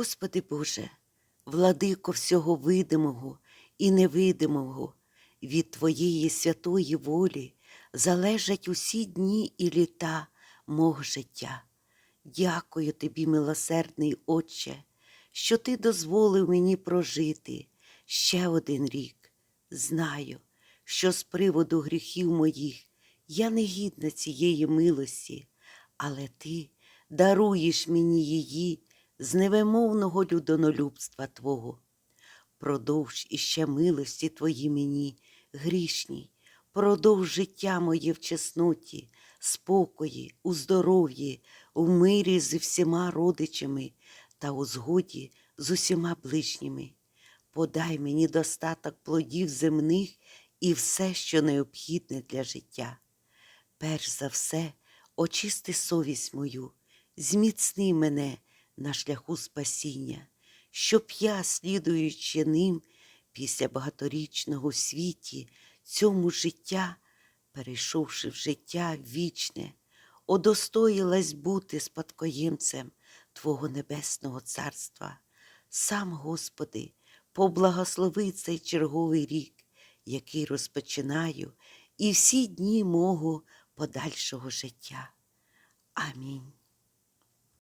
Господи Боже, владико всього видимого і невидимого, від Твоєї святої волі залежать усі дні і літа мого життя. Дякую тобі, милосердний Отче, що ти дозволив мені прожити ще один рік. Знаю, що з приводу гріхів моїх я не гідна цієї милості, але ти даруєш мені її з невимовного людонолюбства Твого. Продовж іще милості Твої мені, грішній, продовж життя моє в чесноті, спокої, у здоров'ї, у мирі з всіма родичами та у згоді з усіма ближніми. Подай мені достаток плодів земних і все, що необхідне для життя. Перш за все, очисти совість мою, зміцни мене на шляху спасіння, щоб я, слідуючи ним після багаторічного в світі, цьому життя, перейшовши в життя вічне, удостоїлась бути спадкоємцем Твого Небесного Царства. Сам, Господи, поблагослови цей черговий рік, який розпочинаю, і всі дні мого подальшого життя. Амінь.